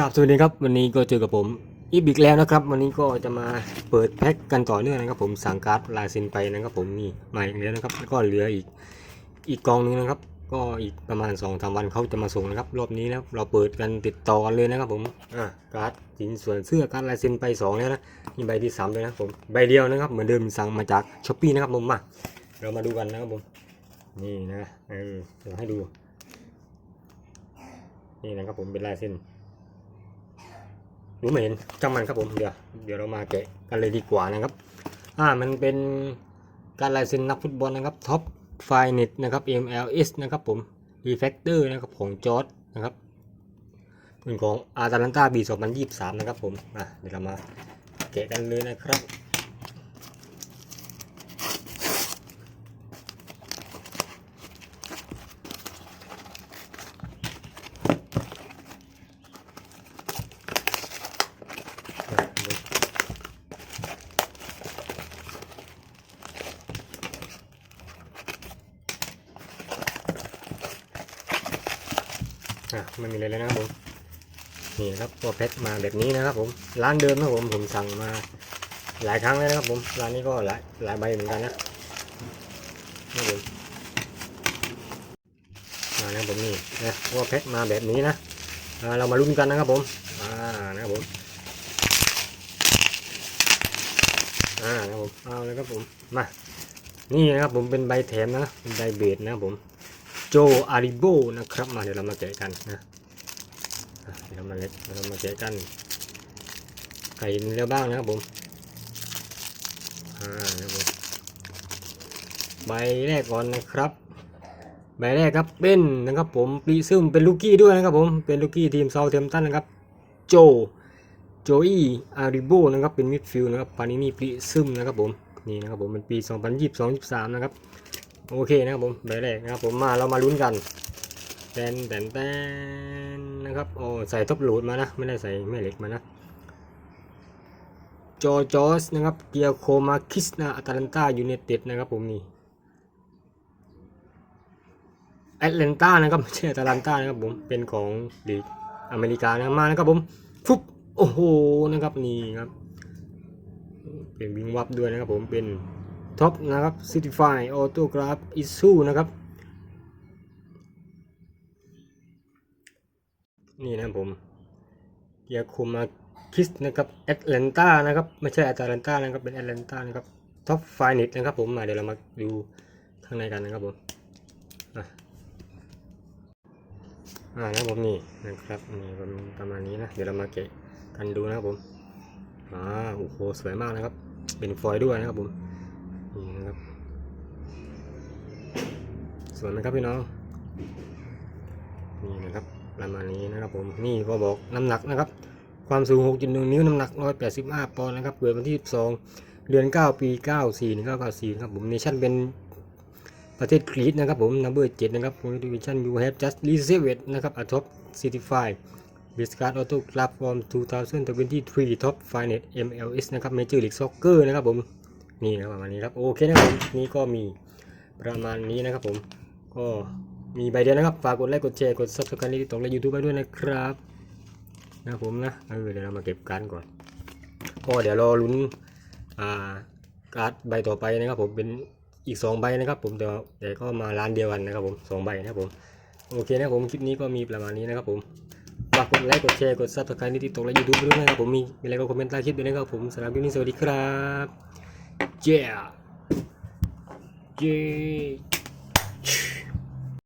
ครับสวัสดีครับวันนี้ก็เจอกับผมอีบิกแล้วนะครับ วันนี้ก็จะมาเปิดแพ็คกันต่อเนื่องนะครับ ผมสั่งการ์ดลายเซ็นไปนะครับ ผมนี่มาอีกแล้วนะครับแล้วก็เหลืออีกอีกกองหนึงนะครับ ก็อีกประมาณ2อสวันเขาจะมาส่งนะครับ รอบนี้นะครับเราเปิดกันติดต่อกันเลยนะครับ ผมอ่าการ์ดสินส่วนเสื้อการ์ดลายเซ็นไปสองแล้วนะนี่ใบที่สามเลยนะผมใบเดียวนะครับเหมือนเดิมสั่งมาจากช้อปปี้นะครับผมมาเรามาดูกันนะครับผมนี่นะเออเดี๋ยวให้ดูนี่นะครับผมเป็นลายเซ็น รู้ไม่เห็นจังมันครับผมเดี๋ยวเดี๋ยวเรามาแกะกันเลยดีกว่านะครับ อ่ามันเป็นการลายเซ็นนักฟุตบอลนะครับท็อปไฟเน็ตนะครับ MLS นะครับผมรีแฟกเตอร์นะครับของจอร์ดนะครับเป็นของอาร์ตาลันตาบี2023 นะครับผมอะเดี๋ยวเรามาแกะกันเลยนะครับ อะไม่มีอะไรเลยนะครับผมนี่ครับตัวแพ็คมาแบบนี้นะครับผมร้านเดิมนะผมผมสั่งมาหลายครั้งแล้วนะครับผมร้านนี้ก็หลายหลายใบเหมือนกันนะนะครับผมมานะผมนี่นะตัวแพ็คมาแบบนี้นะอ่าเรามาลุ้นกันนะครับผมอ่านะครับผมอ่านะครับผมเอาเลยครับผมมานี่นะครับผมเป็นใบแถมนะเป็นใบเบสนะครับผม โจอาริโบนะครับมาเดี๋ยวเรามาแกะกันนะเดี๋ยวเรามาเล็กเรามาแกะกัน ไก่มีแล้วบ้างนะครับผมอ่านะครับผมใบแรกก่อนนะครับ ใบแรกครับเป็นนะครับผมปรีซึมเป็นลูกี้ด้วยนะครับผมเป็นลูกี้ทีมเซาเทมตันนะครับโจโจอีอาริโบนะครับเป็นมิดฟิลด์นะครับปานินี่ปรีซึมนะครับผมนี่นะครับผมเป็นปี 2022-23 นะครับ โอเคนะครับผมใบแรกนะครับผมมาเรามาลุ้นกันแตนแตนแตนนะครับโอ้ใส่ท็อปหลดมานะ ไม่ได้ใส่แม่เหล็กมานะจอจอสนะครับเกียโคมาคิสนะอัตแลนตายูเนเต็ดนะครับผมนี่แอตแลนตานะครับไม่ใช่อัตแลนตานะครับผมเป็นของลีกอเมริกานะมานะครับผมฟุบโอ้โหนะครับนี่ครับเป็นวิงวับด้วยนะครับผมเป็น ท็อปนะครับ Certify Autograph Issue นะครับ นี่นะครับผมเกียร์คุมาคิสนะครับแอตแลนตานะครับ ไม่ใช่แอตแลนตานะครับ เป็นแอตแลนตานะครับท็อปไฟนิตนะครับผมมาเดี๋ยวเรามาดูข้างในกันนะครับผมอะอ่านะครับผมนี่นะครับนี่ประมาณนี้นะเดี๋ยวเรามาเกะกันดูนะครับผมอ่าโอ้โหสวยมากนะครับ เป็นฟอยล์ด้วยนะครับผม วยไหมครับพี่น้อง นี่นะครับประมาณนี้นะครับผม นี่ก็บอกน้ำหนักนะครับ ความสูง 6.1 นิ้ว น้ำหนัก 185 ปอนด์นะครับ เกิดวันที่ 12 เดือน 9 ปี 94 1994ครับผมเนชั่นเป็นประเทศกรีซนะครับผมนัมเบอร์7นะครับ Motivation you have just received นะครับ a top certified Discard Autograph from 2023 Top Finance MLS นะครับ Major League Soccer นะครับผม นี่นะประมาณนี้ครับ โอเคนะครับผม นี่ก็มีประมาณนี้นะครับผม ก็มีใบเดียวนะครับ ฝากกดไลค์ กดแชร์ กด subscribe ในติ๊กต็อกและยูทูบไปด้วยนะครับ นะผมนะ เออเดี๋ยวเรามาเก็บการก่อน ก็เดี๋ยวรอลุ้น อ่า การ์ดใบต่อไปนะครับผม เป็นอีก 2 ใบนะครับผมแต่ว่าแต่ก็มาร้านเดียวกันนะครับผมสองใบนะครับผม โอเคนะผม คลิปนี้ก็มีประมาณนี้นะครับผม ฝากกดไลค์ กดแชร์ กด subscribe ในติ๊กต็อกและยูทูบไปด้วยนะครับผมมีมีอะไรก็คอมเมนต์ใต้คลิปด้วยนะครับผมสำหรับคลิปนี้สวัสดีครับ Yeah. Yeah.